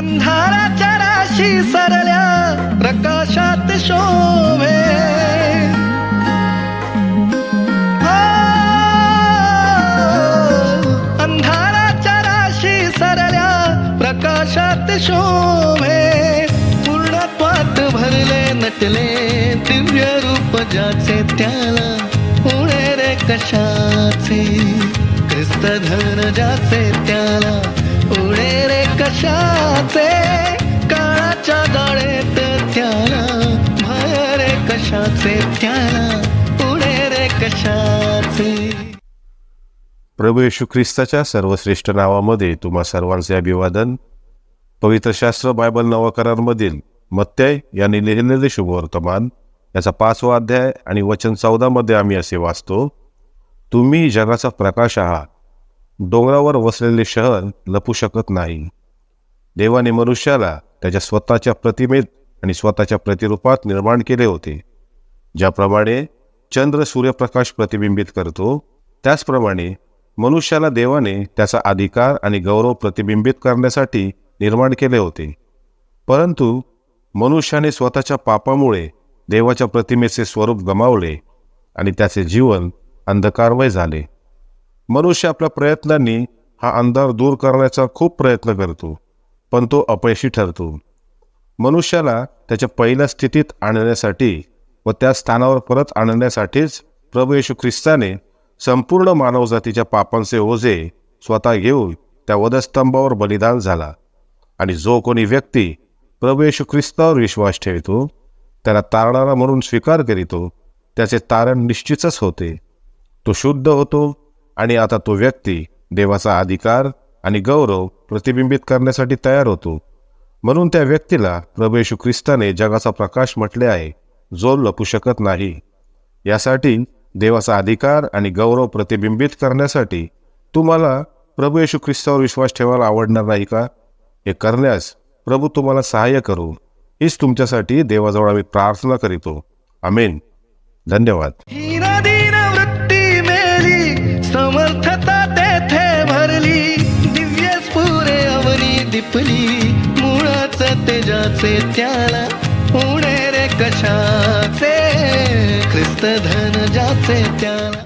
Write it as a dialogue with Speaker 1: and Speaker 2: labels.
Speaker 1: अंधाराच्या राशी सरल्या प्रकाशात शोभे. अंधाराच्या राशी सरल्या प्रकाशात शोभे. पूर्णत्वात भरले नटले दिव्य रूप ज्याचे त्याला पुणे रे कशाचे. ख्रिस्त धन ज्याचे त्याला पुढे रे कशाचे काळाच्या गाळेत त्याला भय रे कशाचे त्याला पुढे रे कशाचे?
Speaker 2: प्रभू येशू ख्रिस्ताच्या सर्वश्रेष्ठ नावामध्ये तुम्हा सर्वांचे अभिवादन. पवित्र शास्त्र बायबल नवकरांमधील मत्तय यांनी लिहिलेले शुभवर्तमान. याचा पाचवा अध्याय आणि वचन चौदामध्ये आम्ही असे वाचतो तुम्ही जगाचा प्रकाश आहात. डोंगरावर वसलेले शहर लपू शकत नाही. देवाने मनुष्याला त्याच्या स्वतःच्या प्रतिमेत आणि स्वतःच्या प्रतिरूपात निर्माण केले होते. ज्याप्रमाणे चंद्र सूर्यप्रकाश प्रतिबिंबित करतो त्याचप्रमाणे मनुष्याला देवाने त्याचा अधिकार आणि गौरव प्रतिबिंबित करण्यासाठी निर्माण केले होते. परंतु मनुष्याने स्वतःच्या पापामुळे देवाच्या प्रतिमेचे स्वरूप गमावले आणि त्याचे जीवन अंधकारमय झाले. मनुष्य आपल्या प्रयत्नांनी हा अंधार दूर करण्याचा खूप प्रयत्न करतो. पण तो अपयशी ठरतो. मनुष्याला त्याच्या पहिल्या स्थितीत आणण्यासाठी व त्या स्थानावर परत आणण्यासाठीच प्रभू येशू ख्रिस्ताने संपूर्ण मानवजातीच्या पापांचे ओझे स्वतः घेऊन त्या वधस्तंभावर बलिदान झाला. आणि जो कोणी व्यक्ती प्रभू येशू ख्रिस्तावर विश्वास ठेवतो त्याला तारणारा म्हणून स्वीकार करीतो त्याचे तारण निश्चितच होते. तो शुद्ध होतो आणि आता तो व्यक्ती देवाचा अधिकार आणि गौरव प्रतिबिंबित करण्यासाठी तयार होतो. म्हणून त्या व्यक्तीला प्रभू येशू ख्रिस्ताने जगाचा प्रकाश म्हटले आहे जो लपू शकत नाही. यासाठी देवाचा अधिकार आणि गौरव प्रतिबिंबित करण्यासाठी तुम्हाला प्रभू येशू ख्रिस्तावर विश्वास ठेवायला आवडणार नाही का? हे करण्यास प्रभू तुम्हाला सहाय्य करू हीच तुमच्यासाठी देवाजवळ आम्ही प्रार्थना करीतो. अमेन धन्यवाद.
Speaker 1: चिपली मुळाच तेजाचे त्याला पुणे रे कशाचे? ख्रिस्त धन ज्याचे त्याला?